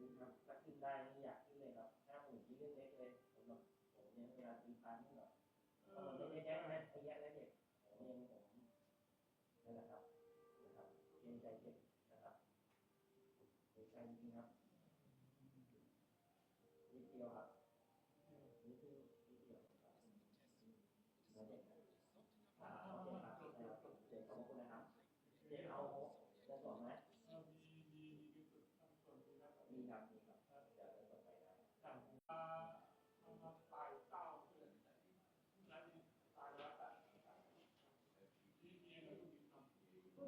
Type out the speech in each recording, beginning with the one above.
ดีๆครับถ้าขึ้นได้นี่อยากขึ้นเลยครับห้าหมื่นที่เรื่องเล็กเลยสำหรับผมเนี่ยเวลาตีพันนี่แบบเพราะมันไม่ได้แยกนะไอ้แยกแล้วเด็กผมเองผมนั่นแหละครับนะครับเกรงใจเด็กนะครับเกรงใจจริงครับนิดเดียวครับนิดเดียวนิดเดียวครับแล้วเด็กนะอ่าโอเคครับเด็กขอบคุณนะครับเด็กเอาจะสอนไหม มีมีมีที่สุดทั้งส่วนที่รับ มีครับมีครับเดี๋ยวจะสอนไปได้ ต่างมามาตายเต้าเพื่อนแล้วนี่ตายแล้วแต่ที่มีก็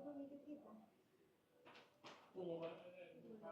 ต้องมีคำ คุณพ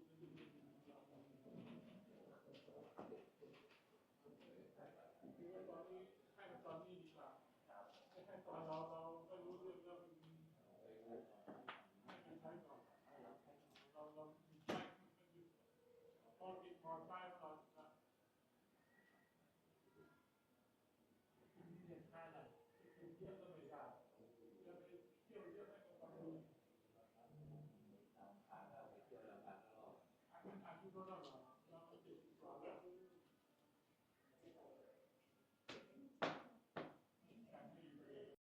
school.